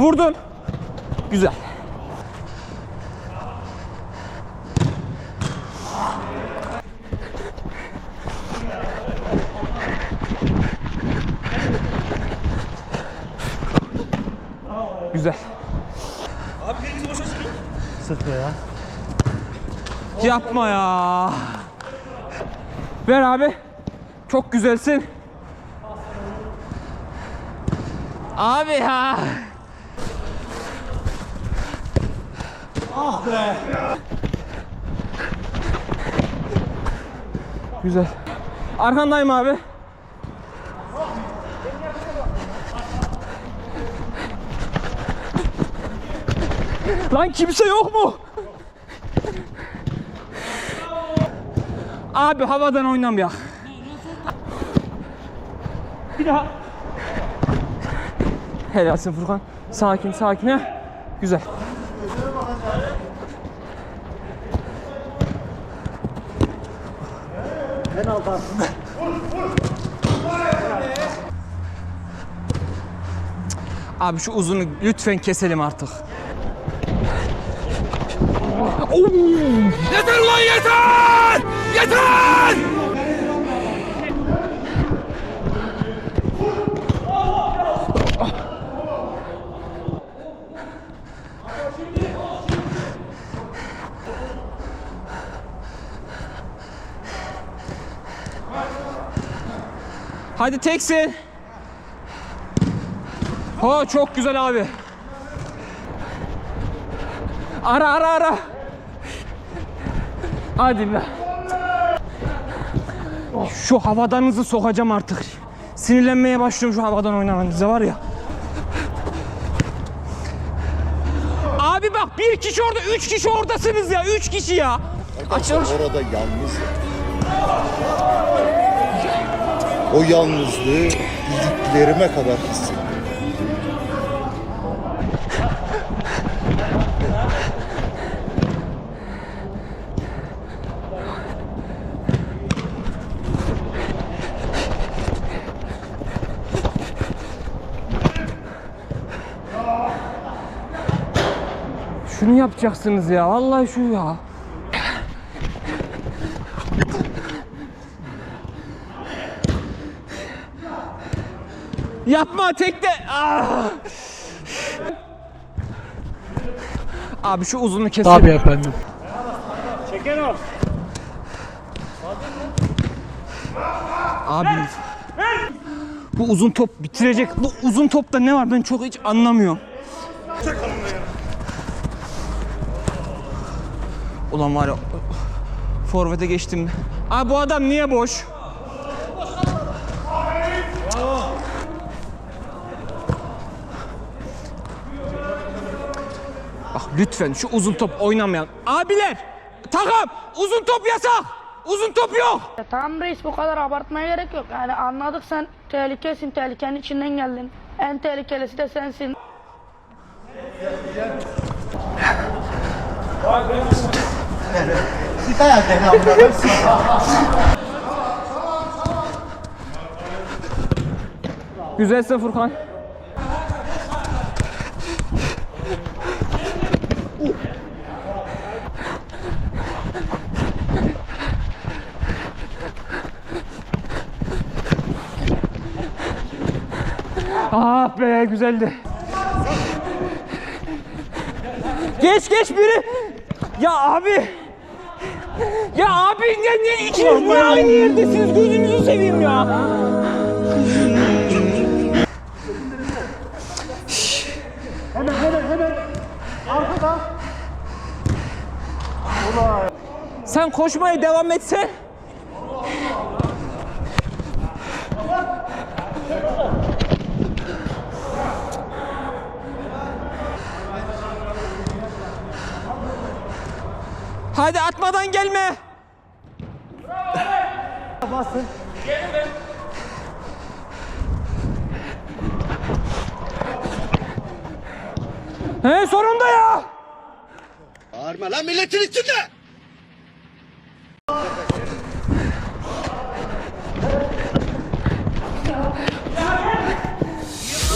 Vurdun. Güzel. Güzel. Sıkı ya. Yapma ya. Ver abi. Çok güzelsin. Abi ya. Ah be. Güzel. Arkandayım abi. Lan kimse yok mu? Abi havadan oynamayak. Bir daha. Helalsin Furkan. Sakin sakin ha. Güzel. Penaltı aslında. Abi şu uzunu lütfen keselim artık. Yeter ulan yeter! Yeter! Hadi teksin. Ha çok güzel abi. Ara ara ara. Hadi be. Şu havadanınızı sokacağım artık. Sinirlenmeye başlıyorum şu havadan oynamanıza var ya. Abi bak bir kişi orada, üç kişi oradasınız ya. Üç kişi ya. Açılış. Orada yalnız. O yalnızlığı iliklerime kadar hissettim. Şunu yapacaksınız ya. Vallahi şu ya. Yapma tekte. Ah! Abi şu uzunu keselim. Tabii efendim. Çeken o. Abi. Bu uzun top bitirecek. Bu uzun topta ne var ben çok hiç anlamıyorum. Ulan var ya forvete geçtim. Abi bu adam niye boş? Bak lütfen şu uzun top oynamayan. Abiler takım uzun top yasak. Uzun top yok. Ya Tamam reis bu kadar abartmaya gerek yok. Yani anladık sen tehlikesin, tehlikenin içinden geldin. En tehlikelisi de sensin. Güzelsin Furkan. Ah be güzeldi. Geç geç biri. Ya abi. Ya abi ne, ne ikiniz niye aynı yerdesiniz gözünüzü seveyim ya. Hemen hemen hemen. Arkada. Sen koşmaya devam etsen. Hadi atmadan gelme. Basın. He sonunda ya. Bağırma lan milletin içinde!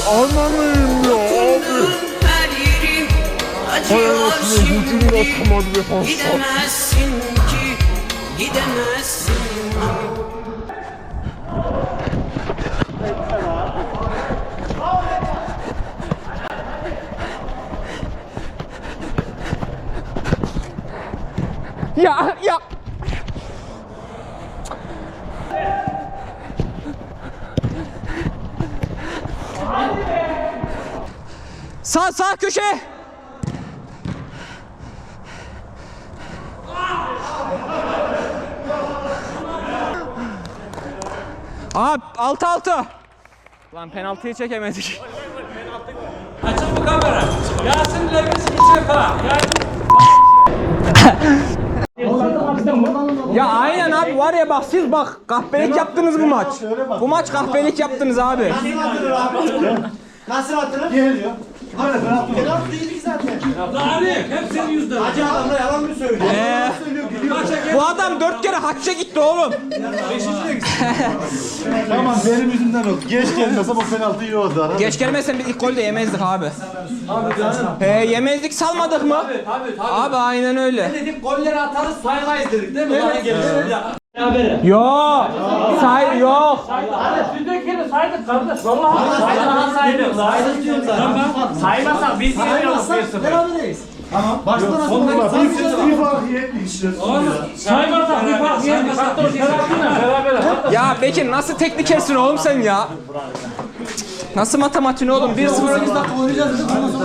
Ananıyım ya abi. yetiyor şimdi Gidemezsin ki Gidemezsin Ya ya. Sağ sağ köşe. Abi altı altı. Lan penaltıyı çekemedik. Açın bu kamera. Yasin Levis Ya aynen abi var ya bak siz bak kahpelik yaptınız bu maç. Bu maç kahpelik yaptınız abi. Nasıl atılır? Geliyor. Böyle penaltı. Penaltı değildik zaten. Arif hep senin yüzünden. Hacı adam da yalan mı söylüyor? Ee, söylüyor bu adam dört kere hacca gitti oğlum. Tamam benim yüzümden oldu. Geç gelmese bu penaltı iyi oldu. Arada. Geç gelmesen biz ilk golü de yemezdik abi. He yemezdik salmadık mı? Tabii tabii tabii. Abi aynen öyle. Dedik golleri atarız saymayız dedik değil mi? Evet. Evet. Yok. Say yok. Sizdekini saydık kardeş. Vallahi saydık. Saydık. Saydık diyorum zaten. Saymasak biz yeniyoruz 1-0. Beraberiz. Tamam. Baştan atılır. Bir bir fark yetmiştir. Saymasak bir fark yedik. Hatta penaltıyla beraber. Ya Bekir nasıl teknikersin oğlum sen ya? Nasıl matematiğin oğlum? 1-0 Oynayacağız dedik ondan sonra